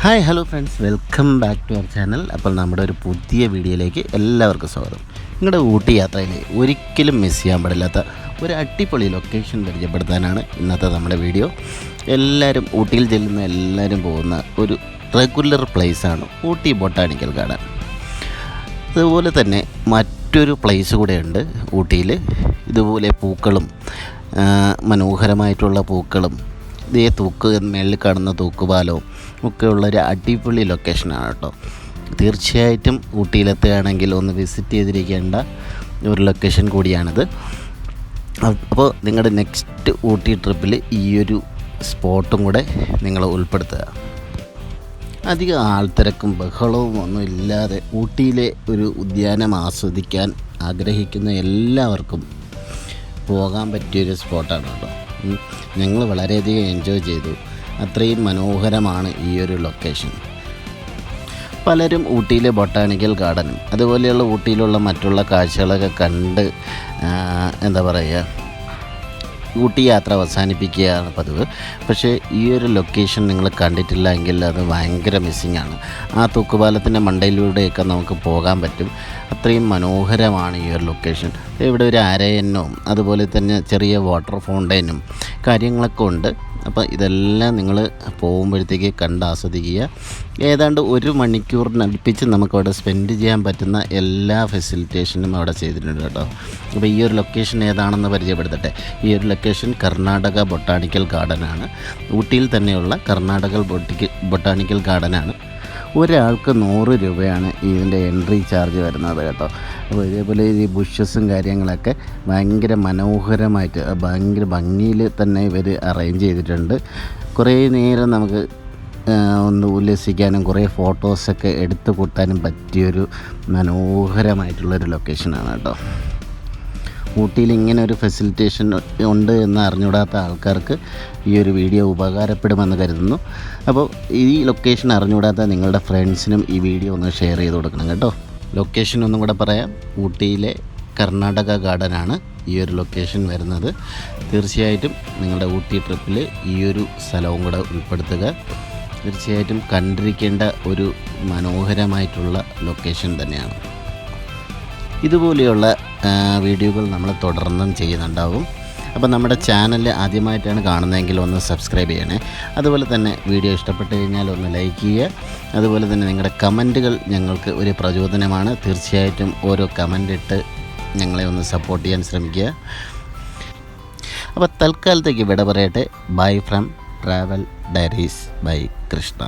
Hi hello friends. Welcome back to our channel. അപ്പോൾ നമ്മുടെ ഒരു പുതിയ വീഡിയോയിലേക്ക് എല്ലാവർക്കും സ്വാഗതം. നിങ്ങളുടെ ഊട്ടി യാത്രയിൽ ഒരിക്കലും മിസ് ചെയ്യാൻ പാടില്ലാത്ത ഒരു അടിപൊളി ലൊക്കേഷൻ പരിചയപ്പെടുത്താനാണ് ഇന്നത്തെ നമ്മുടെ വീഡിയോ. എല്ലാവരും ഊട്ടിയിൽ ചെല്ലുന്ന എല്ലാവരും പോകുന്ന ഒരു റെഗുലർ പ്ലേസാണ് ഊട്ടി ബൊട്ടാണിക്കൽ ഗാർഡൻ. അതുപോലെ തന്നെ മറ്റൊരു പ്ലേസ് കൂടെയുണ്ട് ഊട്ടിയിൽ. ഇതുപോലെ പൂക്കളും മനോഹരമായിട്ടുള്ള പൂക്കളും ഇതേ തൂക്ക് മേളിൽ കാണുന്ന തൂക്കുപാലവും ഒക്കെ ഉള്ളൊരു അടിപൊളി ലൊക്കേഷനാണ് കേട്ടോ. തീർച്ചയായിട്ടും ഊട്ടിയിലെത്തുകയാണെങ്കിൽ ഒന്ന് വിസിറ്റ് ചെയ്തിരിക്കേണ്ട ഒരു ലൊക്കേഷൻ കൂടിയാണിത്. അപ്പോൾ നിങ്ങളുടെ നെക്സ്റ്റ് ഊട്ടി ട്രിപ്പിൽ ഈയൊരു സ്പോട്ടും കൂടെ നിങ്ങൾ ഉൾപ്പെടുത്തുക. അധികം ആൾത്തിരക്കും ബഹളവും ഒന്നും ഇല്ലാതെ ഊട്ടിയിലെ ഒരു ഉദ്യാനം ആസ്വദിക്കാൻ ആഗ്രഹിക്കുന്ന എല്ലാവർക്കും പോകാൻ പറ്റിയൊരു സ്പോട്ടാണ് കേട്ടോ. ഞങ്ങൾ വളരെയധികം എൻജോയ് ചെയ്തു അത്രയും മനോഹരമാണ് ഈ ഒരു ലൊക്കേഷൻ പലരും ഊട്ടിയിലെ ബൊട്ടാണിക്കൽ ഗാർഡനും അതുപോലെയുള്ള ഊട്ടിയിലുള്ള മറ്റുള്ള കാഴ്ചകളൊക്കെ കണ്ട് എന്താ പറയുക ഊട്ടി യാത്ര അവസാനിപ്പിക്കുകയാണ് പതിവ്. പക്ഷേ ഈ ഒരു ലൊക്കേഷൻ നിങ്ങൾ കണ്ടിട്ടില്ല എങ്കിൽ അത് ഭയങ്കര മിസ്സിങ് ആണ്. ആ തൂക്കുപാലത്തിന്റെ മണ്ടയിലൂടെയൊക്കെ നമുക്ക് പോകാൻ പറ്റും. അത്രയും മനോഹരമാണ് ഈ ഒരു ലൊക്കേഷൻ ഇവിടെ ഒരു അരയനും അതുപോലെ തന്നെ ചെറിയ വാട്ടർ ഫൗണ്ടൈനും കാര്യങ്ങളൊക്കെ ഉണ്ട്. അപ്പോൾ ഇതെല്ലാം നിങ്ങൾ പോകുമ്പോഴത്തേക്ക് കണ്ട് ആസ്വദിക്കുക. ഏതാണ്ട് ഒരു മണിക്കൂറിനടുപ്പിച്ച് നമുക്കവിടെ സ്പെൻഡ് ചെയ്യാൻ പറ്റുന്ന എല്ലാ ഫെസിലിറ്റേഷനും അവിടെ ചെയ്തിട്ടുണ്ട് കേട്ടോ. അപ്പോൾ ഈ ഒരു ലൊക്കേഷൻ ഏതാണെന്ന് പരിചയപ്പെടുത്തട്ടെ. ഈ ഒരു ലൊക്കേഷൻ കർണാടക ബൊട്ടാണിക്കൽ ഗാർഡനാണ് ഊട്ടിയിൽ തന്നെയുള്ള കർണാടക ബൊട്ടിക്ക് ബൊട്ടാണിക്കൽ ഗാർഡനാണ് ഒരാൾക്ക് നൂറ് രൂപയാണ് ഇതിന്റെ എൻട്രി ചാർജ് വരുന്നത് കേട്ടോ. അപ്പോൾ ഇതേപോലെ ഈ ബുഷസും കാര്യങ്ങളൊക്കെ ഭയങ്കര മനോഹരമായിട്ട് ഭയങ്കര ഭംഗിയിൽ തന്നെ ഇവർ അറേഞ്ച് ചെയ്തിട്ടുണ്ട്. കുറേ നേരം നമുക്ക് ഒന്ന് ഉല്ലസിക്കാനും കുറേ ഫോട്ടോസൊക്കെ എടുത്തു കൂട്ടാനും പറ്റിയൊരു മനോഹരമായിട്ടുള്ളൊരു ലൊക്കേഷനാണ് കേട്ടോ. ഊട്ടിയിൽ ഇങ്ങനെ ഒരു ഫെസിലിറ്റേഷൻ ഉണ്ട് എന്ന് അറിഞ്ഞുകൂടാത്ത ആൾക്കാർക്ക് ഈ ഒരു വീഡിയോ ഉപകാരപ്പെടുമെന്ന് കരുതുന്നു. അപ്പോൾ ഈ ലൊക്കേഷൻ അറിഞ്ഞുകൂടാത്ത നിങ്ങളുടെ ഫ്രണ്ട്സിനും ഈ വീഡിയോ ഒന്ന് ഷെയർ ചെയ്ത് കൊടുക്കണം കേട്ടോ. ലൊക്കേഷൻ ഒന്നും കൂടെ പറയാം. ഊട്ടിയിലെ കർണാടക ഗാർഡനാണ് ഈ ഒരു ലൊക്കേഷൻ വരുന്നത്. തീർച്ചയായിട്ടും നിങ്ങളുടെ ഊട്ടി ട്രിപ്പിൽ ഈ ഒരു സ്ഥലവും കൂടെ ഉൾപ്പെടുത്തുക. തീർച്ചയായിട്ടും കണ്ടിരിക്കേണ്ട ഒരു മനോഹരമായിട്ടുള്ള ലൊക്കേഷൻ തന്നെയാണ്. ഇതുപോലെയുള്ള വീഡിയോകൾ നമ്മൾ തുടർന്നും ചെയ്യുന്നുണ്ടാവും. അപ്പോൾ നമ്മുടെ ചാനൽ ആദ്യമായിട്ടാണ് കാണുന്നതെങ്കിൽ ഒന്ന് സബ്സ്ക്രൈബ് ചെയ്യണേ. അതുപോലെ തന്നെ വീഡിയോ ഇഷ്ടപ്പെട്ട് കഴിഞ്ഞാൽ ഒന്ന് ലൈക്ക് ചെയ്യുക. അതുപോലെ തന്നെ നിങ്ങളുടെ കമന്റുകൾ ഞങ്ങൾക്ക് ഒരു പ്രചോദനമാണ്. തീർച്ചയായിട്ടും ഓരോ കമന്റ് ഇട്ട് ഞങ്ങളെ ഒന്ന് സപ്പോർട്ട് ചെയ്യാൻ ശ്രമിക്കുക. അപ്പോൾ തൽക്കാലത്തേക്ക് വിട പറയട്ടെ. Bye from travel diaries by Krishna